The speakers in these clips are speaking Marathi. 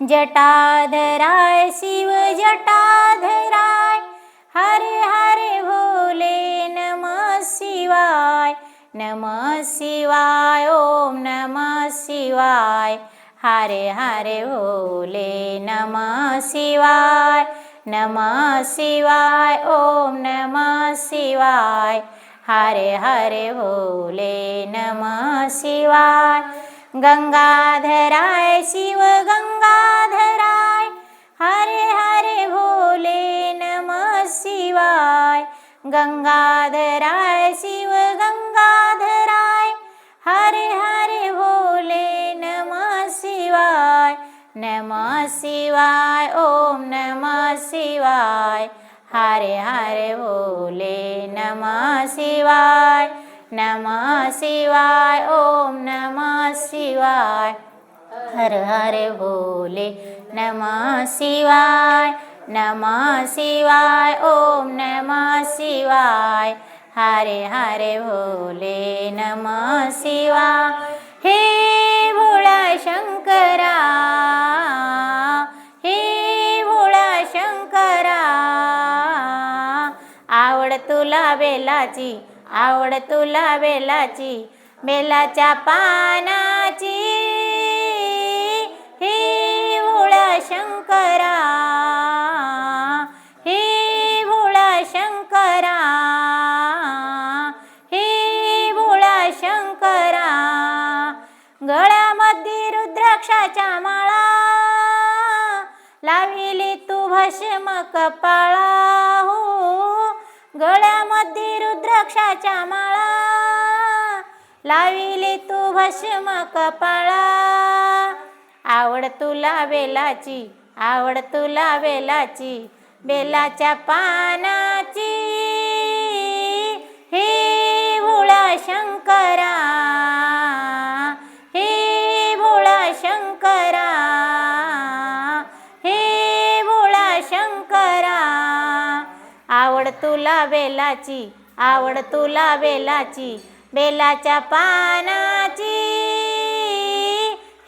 जटाधराय शिव जटाधराय हरे हरे भोले नमः शिवाय नमः शिवाय ओम नमः शिवाय हरे हरे भोले नमः शिवाय नमः शिवाय ओम नमः शिवाय हरे हरे भोले नमः शिवाय। गंगाधराय शिव गंगाधराय हरे हरे भोले नमः शिवाय। गंगाधराय शिव गंगाधराय हरे हरे भोले नमः शिवाय। नमः शिवाय ओम नमः शिवाय। हरे हरे भोले नमः शिवाय नमः शिवाय ओम नमः शिवाय। हर हर भोले नमः शिवाय नमः शिवाय ओम नमः शिवाय। हरे हरे भोले नमः शिवाय। हे भोळा शंकरा हे भोळा शंकरा आवड तुला बेलाची आवड तुला वेलाची बेलाच्या पानाची. हे भोळा शंकरा हे भोळा शंकरा हे भोळा शंकरा. गळ्यामध्ये रुद्राक्षाच्या माळा लाविली तू भस्म कपाळा. हो गळ्या द्राक्षाच्या माळा. लाविली तू भस्म कपाळा. आवड तुला बेलाची आवड तुला बेलाची बेलाच्या पानाची. हे भोळा शंकरा हे भोळा शंकरा हे भोळा शंकरा. आवड तुला बेलाची आवड तुला बेलाची बेलाच्या पानाची.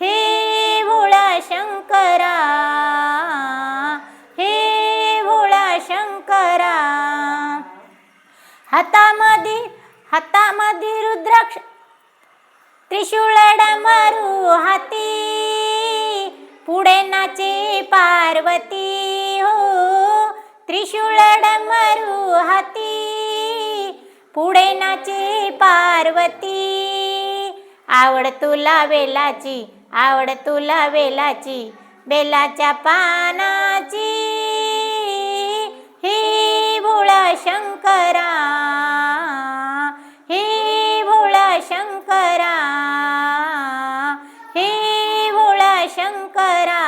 हे भोळा शंकरा हे भोळा शंकरा. हातामध्ये हातामध्ये रुद्राक्ष त्रिशूळ मारू हाती. पुढे नाचे पार्वती हो त्रिशूळ मारू हाती. पुढे नाचे पार्वती. आवड तुला वेलाची आवड तुला वेलाची बेलाच्या पानाची. हे भोळा शंकरा हे भोळा शंकरा हे भोळा शंकरा.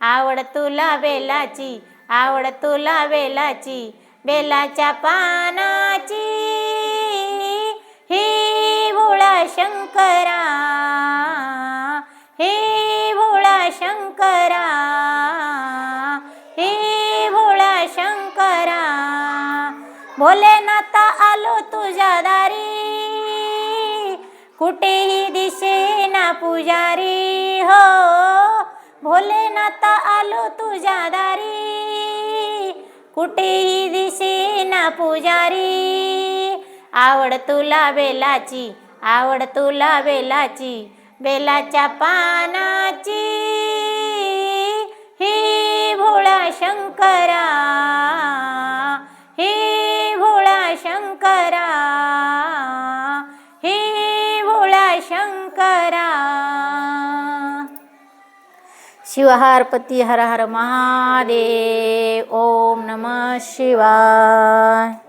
आवड तुला वेलाची आवड तुला वेलाची बेलाच्या पानाची. हे भोळा शंकरा. हे भोळा शंकरा. हे भोळा शंकरा. भोलेनाथ आलो तुझ्या दारी. कुठेही दिसे ना पुजारी. हो भोलेनाथ आलो तुझ्या दारी. कुठेही दिसे ना पुजारी. आवड तुला बेलाची आवड तुला बेलाची बेलाच्या पानाची. हे भोळा शंकरा हे भोळा शंकरा हे भोळा शंकरा. शिवहारपती हर हर महादेव ओम नमः शिवाय.